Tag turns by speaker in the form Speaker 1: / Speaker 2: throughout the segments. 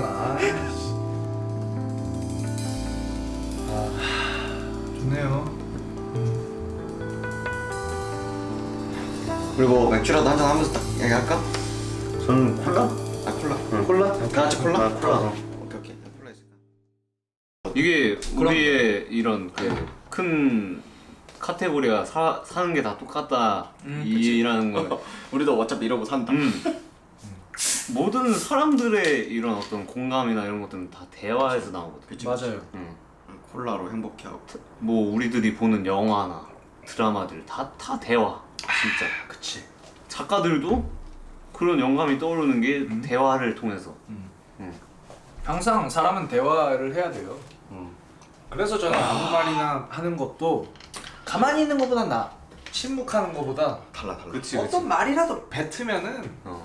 Speaker 1: 거잖아. 아, 좋네요.
Speaker 2: 그리고 맥주라도 한잔 하면서 딱 얘기할까?
Speaker 3: 저는 콜라?
Speaker 2: 아 콜라
Speaker 3: 응.
Speaker 2: 콜라? 다 같이 콜라?
Speaker 3: 아, 콜라.
Speaker 2: 오케이 오케이 나 콜라 있을까?
Speaker 3: 이게 우리의 이런 그 큰 카테고리가 사, 사는 게 다 똑같다
Speaker 1: 음,
Speaker 3: 이라는 거.
Speaker 2: 우리도 어차피 이러고 산다
Speaker 3: 음. 모든 사람들의 이런 어떤 공감이나 이런 것들은 다 대화에서 나오거든.
Speaker 2: 그치,
Speaker 1: 맞아요.
Speaker 3: 음.
Speaker 2: 콜라로 행복해하고
Speaker 3: 뭐 우리들이 보는 영화나 드라마들 다 다 대화. 진짜.
Speaker 1: 그치.
Speaker 3: 작가들도 그런 영감이 떠오르는 게 대화를 통해서.
Speaker 1: 항상 사람은 대화를 해야 돼요.
Speaker 3: 음.
Speaker 1: 그래서 저는 아무 말이나 하는 것도 가만히 있는 것보다 나. 침묵하는 것보다
Speaker 2: 달라 달라
Speaker 3: 그치 그치.
Speaker 1: 어떤 말이라도 뱉으면은
Speaker 3: 어.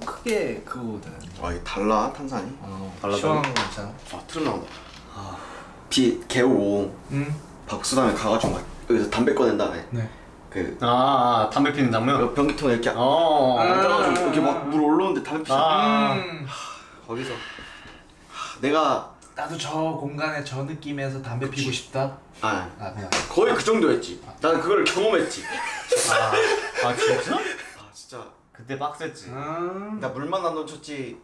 Speaker 1: 크게 그거거든.
Speaker 2: 와이 달라 탄산이
Speaker 1: 어,
Speaker 3: 달라,
Speaker 1: 시원한 거 있잖아.
Speaker 2: 아 트름 나온다 비 개오고
Speaker 1: 응.
Speaker 2: 박수담에 가가지고 막 여기서 담배 꺼낸 다음에
Speaker 1: 네.
Speaker 3: 그아 담배 피는 장면.
Speaker 2: 변기통에 이렇게
Speaker 3: 어.
Speaker 2: 앉아가지고 이렇게 막 물 올라오는데 담배 피자
Speaker 3: 아.
Speaker 1: 음.
Speaker 2: 거기서 하, 내가
Speaker 1: 나도 저 공간에 저 느낌에서 담배 피고 싶다.
Speaker 2: 아
Speaker 1: 아 그냥.
Speaker 2: 거의 그 정도였지 나는 그걸 경험했지
Speaker 3: 아, 아 진짜?
Speaker 2: 아 진짜
Speaker 3: 그때 빡셌지.
Speaker 1: 음.
Speaker 2: 나 물만 안 넘쳤지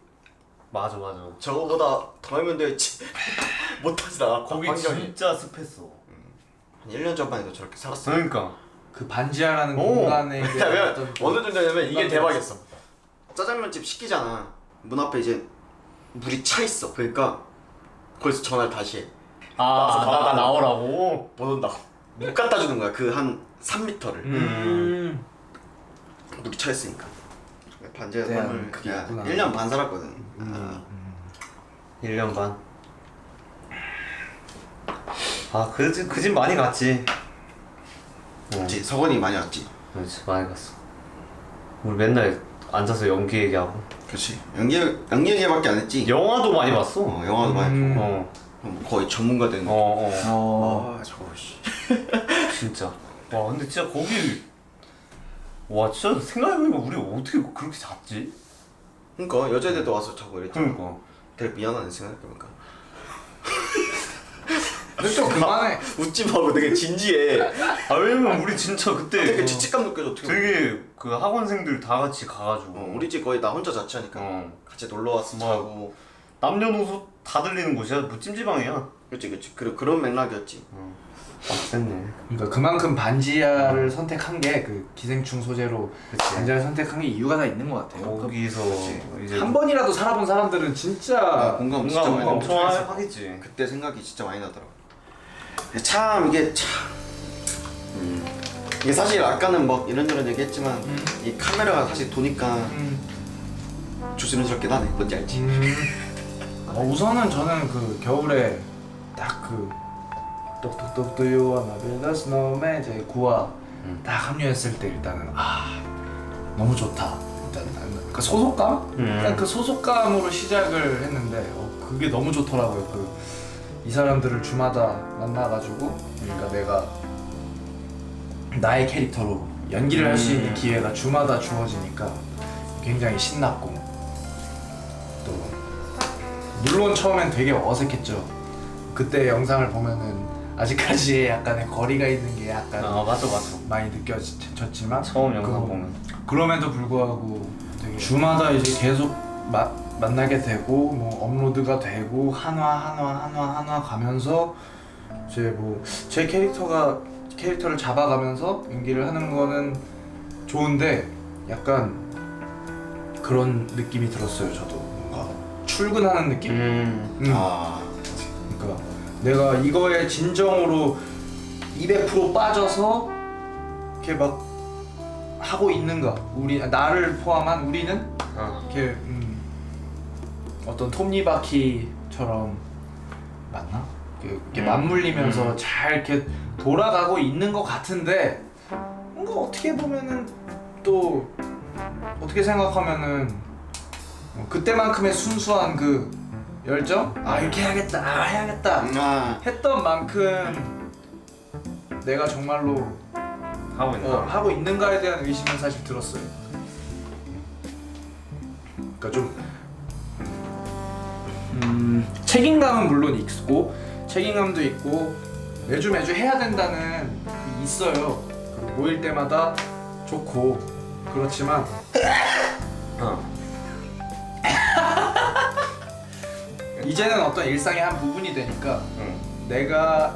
Speaker 3: 맞아 맞아.
Speaker 2: 저거보다 더 하면 되겠지 못하지 나
Speaker 3: 거기
Speaker 2: 환경이
Speaker 3: 진짜 습했어.
Speaker 2: 한 1년 전만 해도 저렇게 살았어
Speaker 3: 그러니까.
Speaker 1: 그 반지하라는
Speaker 3: 오.
Speaker 1: 공간에
Speaker 2: 왜냐면
Speaker 1: 어떤
Speaker 2: 어느 정도냐면 이게 대박이었어 짜장면집 시키잖아 문 앞에 이제 물이 차 있어 그러니까 거기서 전화를 다시 해
Speaker 3: 아,
Speaker 2: 받아달라고.
Speaker 3: 나 나오라고.
Speaker 2: 못 온다고 못 갖다 주는 거야 그 한 3m를
Speaker 1: 음.
Speaker 2: 물이 차 있으니까 반지의
Speaker 1: 대한
Speaker 2: 삶을
Speaker 1: 그게
Speaker 2: 그냥
Speaker 1: 있구나.
Speaker 2: 1년 반 살았거든
Speaker 1: 음.
Speaker 3: 1년 반. 아, 그 집 그 집 많이 갔지. 어,
Speaker 2: 그치 석원이 많이 왔지
Speaker 3: 그렇지 많이 갔어. 우리 맨날 앉아서 연기 얘기하고.
Speaker 2: 그렇지 연기 연기 얘기밖에 안 했지
Speaker 3: 영화도 많이 봤어.
Speaker 2: 어, 영화도 많이
Speaker 1: 음.
Speaker 2: 보고
Speaker 3: 어,
Speaker 2: 어, 거의 전문가 된
Speaker 3: 어, 어.
Speaker 1: 어.
Speaker 2: 아 저거 씨
Speaker 3: 진짜. 와, 근데 진짜 거기 와, 진짜 생각해보니까 우리 어떻게 그렇게 잤지?
Speaker 2: 그러니까 여자애들도 와서 자고 이랬잖아
Speaker 3: 그러니까.
Speaker 2: 되게 미안하네 생각해보니까
Speaker 1: 근데 좀 그만해.
Speaker 2: 웃지 말고 되게 진지해
Speaker 3: 아, 왜냐면 우리 진짜 그때
Speaker 2: 되게
Speaker 3: 그
Speaker 2: 죄책감 느껴져 어떻게 보면.
Speaker 3: 되게 그 학원생들 다 같이 가가지고
Speaker 2: 어, 우리 집 거의 나 혼자 자취하니까
Speaker 3: 어.
Speaker 2: 같이 놀러 왔어
Speaker 3: 뭐.
Speaker 2: 자고
Speaker 3: 남녀노소 다 들리는 곳이야. 뭐 찜질방이야.
Speaker 2: 그렇지 그렇지 그, 그런 맥락이었지
Speaker 3: 빡셌네.
Speaker 1: 그러니까 그만큼 반지하를 선택한 게 그 기생충 소재로
Speaker 3: 그치.
Speaker 1: 반지하를 선택한 게 이유가 다 있는 것 같아요.
Speaker 3: 거기서 이제
Speaker 1: 한 번이라도 살아본 사람들은
Speaker 2: 아,
Speaker 1: 진짜
Speaker 2: 공감 진짜 많이
Speaker 3: 엄청 하- 하겠지.
Speaker 2: 그때 생각이 진짜 많이 나더라고 참 이게 참 음. 이게 사실 아까는 막 이런저런 얘기했지만 이 카메라가 사실 도니까
Speaker 1: 음.
Speaker 2: 조심스럽긴 하네 뭔지 알지?
Speaker 1: 음. 어, 우선은 저는 그 겨울에 딱 그 똑똑똑 Do you wanna build a snowman 이제 구화
Speaker 3: 음.
Speaker 1: 딱 합류했을 때 일단은 아 너무 좋다 일단 그 소속감?
Speaker 3: 음.
Speaker 1: 일단 그 소속감으로 시작을 했는데 어, 그게 너무 좋더라고요 그 이 사람들을 주마다 만나가지고 그러니까 내가 나의 캐릭터로 연기를 할 수 있는
Speaker 3: 음.
Speaker 1: 기회가 주마다 주어지니까 굉장히 신났고 또 물론 처음엔 되게 어색했죠. 그때 영상을 보면은 아직까지 약간의 거리가 있는 게 약간
Speaker 3: 아 맞아 맞아.
Speaker 1: 많이 느껴졌지만
Speaker 3: 처음 영상
Speaker 1: 그거-
Speaker 3: 보면.
Speaker 1: 그럼에도 불구하고 되게 주마다 이제 계속 마, 만나게 되고 뭐 업로드가 되고 한화 한화 한화 한화 가면서 이제 뭐 제 캐릭터가 캐릭터를 잡아가면서 연기를 하는 거는 좋은데 약간 그런 느낌이 들었어요 저도 뭔가 출근하는 느낌?
Speaker 3: 음.
Speaker 1: 음.
Speaker 2: 아
Speaker 1: 그러니까 내가 이거에 진정으로 200% 빠져서 이렇게 막 하고 있는가 우리 나를 포함한 우리는
Speaker 3: 아.
Speaker 1: 이렇게 음, 어떤 톱니바퀴처럼 맞나? 이렇게, 이렇게
Speaker 3: 음.
Speaker 1: 맞물리면서
Speaker 3: 음.
Speaker 1: 잘 이렇게 돌아가고 있는 것 같은데 뭔가 어떻게 보면은 또 어떻게 생각하면은 어, 그때만큼의 순수한 그 열정? 아 이렇게 해야겠다, 아 해야겠다
Speaker 2: 아,
Speaker 1: 했던 만큼 내가 정말로
Speaker 3: 하고 있나?
Speaker 1: 어, 하고 있는가에 대한 의심은 사실 들었어요. 그러니까 좀 책임감은 물론 있고 책임감도 있고 매주 매주 해야 된다는 게 있어요. 그리고 모일 때마다 좋고 그렇지만 이제는 어떤 일상의 한 부분이 되니까
Speaker 3: 응.
Speaker 1: 내가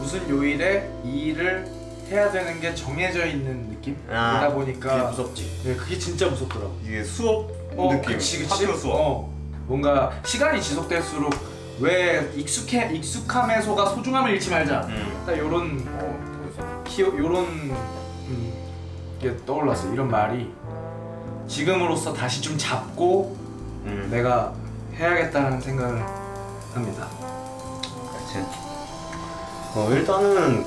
Speaker 1: 무슨 요일에 이 일을 해야 되는 게 정해져 있는 느낌?
Speaker 2: 아, 그게
Speaker 1: 보니까
Speaker 2: 무섭지.
Speaker 1: 네, 그게 진짜 무섭더라고.
Speaker 3: 이게 수업
Speaker 1: 어,
Speaker 3: 느낌.
Speaker 1: 그치, 그치.
Speaker 3: 학교 수업.
Speaker 1: 어, 뭔가 시간이 지속될수록 왜 익숙해 익숙함에서가 소중함을 잃지 말자.
Speaker 3: 음.
Speaker 1: 딱 요런 어, 키 요런 음, 게 떠올랐어. 이런 말이 지금으로서 다시 좀 잡고
Speaker 3: 음.
Speaker 1: 내가 해야겠다는 생각을 합니다.
Speaker 3: 그치. 어, 일단은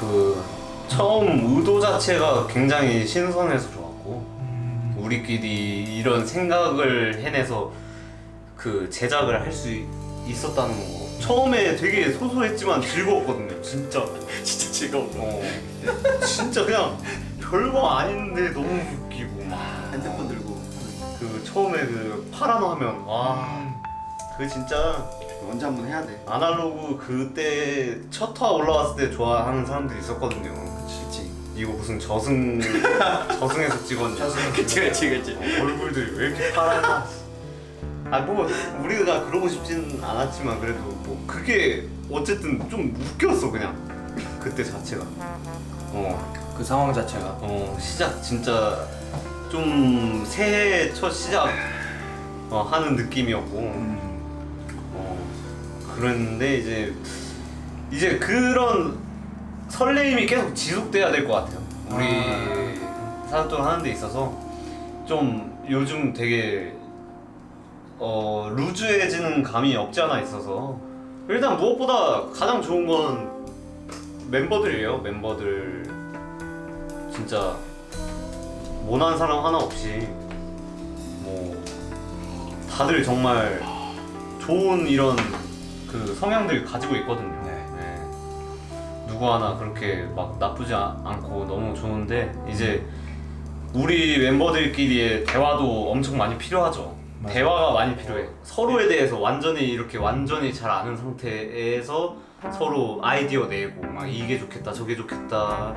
Speaker 3: 그 처음 의도 자체가 굉장히 신선해서 좋았고 우리끼리 이런 생각을 해내서 그 제작을 할 수 있었다는 거. 처음에 되게 소소했지만 즐거웠거든요 진짜. 진짜 즐거워 어, 진짜 그냥 별거 아닌데 너무 웃기고. 막
Speaker 2: 핸드폰 들고
Speaker 3: 그 처음에 그 파란 화면 와 그 진짜
Speaker 2: 언제 한번 해야 돼.
Speaker 3: 아날로그 그때 첫 화 올라왔을 때 좋아하는 사람들이 있었거든요.
Speaker 2: 그치.
Speaker 3: 이거 무슨 저승 저승에서 찍었냐?
Speaker 2: 그치 그치 그치.
Speaker 3: 어, 얼굴들이 왜 이렇게 파란가? 아 뭐 우리가 그러고 싶진 않았지만 그래도 뭐 그게 어쨌든 좀 웃겼어 그냥 그때 자체가. 어,
Speaker 1: 그 상황 자체가
Speaker 3: 어 시작 진짜 좀 새해 첫 시작 어, 하는 느낌이었고. 어, 그랬는데 이제 이제 그런 설레임이 계속 지속돼야 될 것 같아요. 우리 사업동 하는 데 있어서 좀 요즘 되게 어 루즈해지는 감이 없지 않아 있어서 일단 무엇보다 가장 좋은 건 멤버들이에요. 멤버들 진짜 모난 사람 하나 없이 뭐 다들 정말 좋은 이런 그 성향들 가지고 있거든요.
Speaker 1: 네.
Speaker 3: 네. 누구 하나 그렇게 막 나쁘지 아- 않고 너무 좋은데 이제 우리 멤버들끼리의 대화도 엄청 많이 필요하죠.
Speaker 1: 맞아요.
Speaker 3: 대화가 많이 필요해. 서로에 대해서 완전히 이렇게 완전히 잘 아는 상태에서 서로 아이디어 내고 막 이게 좋겠다 저게 좋겠다.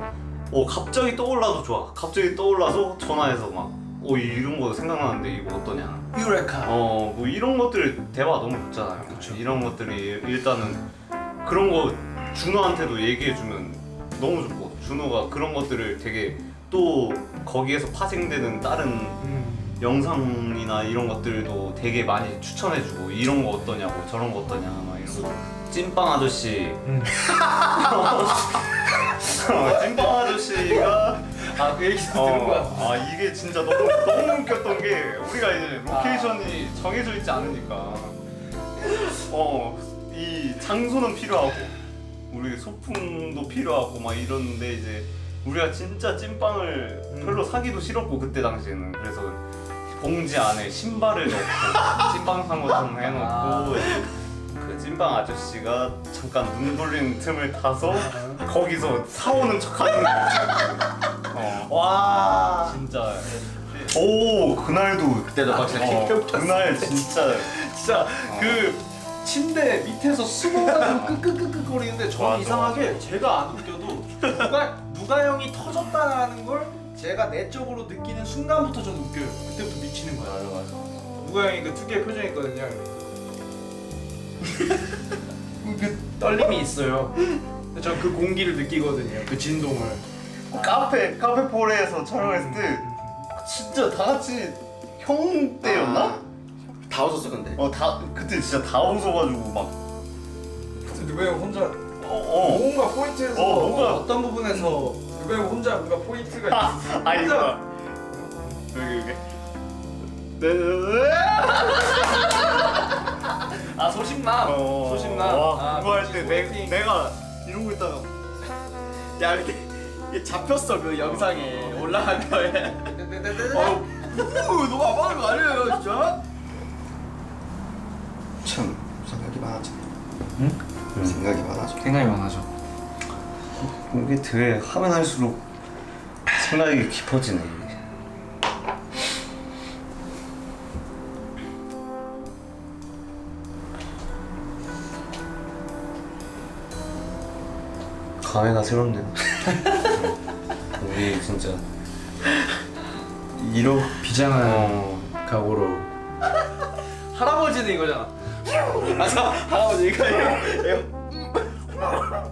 Speaker 3: 어 갑자기 떠올라도 좋아. 갑자기 떠올라서 전화해서 막 어 이런 거 생각나는데 이거 어떠냐.
Speaker 1: 유레카.
Speaker 3: 어, 뭐 이런 것들 대화 너무 좋잖아요.
Speaker 1: 그쵸.
Speaker 3: 이런 것들이 일단은 그런 거 준호한테도 얘기해주면 너무 좋고 준호가 그런 것들을 되게 또 거기에서 파생되는 다른
Speaker 1: 음.
Speaker 3: 영상이나 이런 것들도 되게 많이 추천해주고 이런 거 어떠냐고 저런 거 어떠냐 막 이런 거. 찐빵 아저씨.
Speaker 1: 음.
Speaker 3: 어, 찐빵 아저씨가
Speaker 1: 아 그 얘기
Speaker 3: 어,
Speaker 1: 들은 거야.
Speaker 3: 아 이게 진짜 너무 너무 웃겼던 게 우리가 이제 로케이션이 정해져 있지 않으니까 어 이 장소는 필요하고 우리 소품도 필요하고 막 이러는데 이제 우리가 진짜 찐빵을
Speaker 1: 음.
Speaker 3: 별로 사기도 싫었고 그때 당시에는 그래서 봉지 안에 신발을 넣고 찐빵 산 것처럼 해놓고
Speaker 1: 아.
Speaker 3: 그 찐빵 아저씨가 잠깐 눈 돌리는 틈을 타서 거기서 사오는 척하는 거. 어.
Speaker 1: 와.
Speaker 3: 진짜 오 그날도
Speaker 2: 그때도 확실히
Speaker 3: 어,
Speaker 2: 웃겼어.
Speaker 3: 그날 진짜
Speaker 1: 진짜 그 침대 밑에서 숨어가지고 끄끄끄끄 거리는데 저는
Speaker 3: 맞아,
Speaker 1: 이상하게 제가 안 웃겨도 누가 누가 형이 터졌다라는 걸 제가 내적으로 느끼는 순간부터 저는 웃겨요. 그때부터 미치는 거야.
Speaker 3: 맞아 맞아
Speaker 1: 누가 형이 그 특유의 표정이 있거든요. 그 떨림이 있어요. 저는 그 공기를 느끼거든요. 그 진동을.
Speaker 3: 카페 카페 포레에서 촬영했을 때 진짜 다 같이 형 때였나?
Speaker 2: 아, 다 웃었어 근데.
Speaker 3: 어 다 그때 진짜 다 웃어가지고 막
Speaker 1: 누가 형 혼자
Speaker 3: 어, 어.
Speaker 1: 뭔가 포인트에서
Speaker 3: 어, 뭔가-
Speaker 1: 어떤 부분에서 누가 형 혼자 뭔가 포인트가 있어.
Speaker 3: 아 이거 여기 여기 네 네네
Speaker 1: 아 소심남.
Speaker 3: 어,
Speaker 1: 소심남.
Speaker 3: 와
Speaker 1: 아,
Speaker 3: 그거 할 때
Speaker 1: 소개팅.
Speaker 3: 내가 이러고 있다가
Speaker 2: 야 이렇게 이게 잡혔어 그 영상에 올라간 거에.
Speaker 1: 어,
Speaker 2: 너무 아빠는 거 아니에요 진짜? 참 생각이 많아져.
Speaker 1: 응?
Speaker 2: 생각이 많아져.
Speaker 1: 생각이 많아져.
Speaker 3: 이게 되게 하면 할수록 생각이 깊어지네. 감회가 새롭네요. 우리 진짜
Speaker 1: 이로 비장한
Speaker 3: 어.
Speaker 1: 각오로
Speaker 3: 할아버지는 이거잖아.
Speaker 2: 아, 자, 할아버지 이거 이거 이거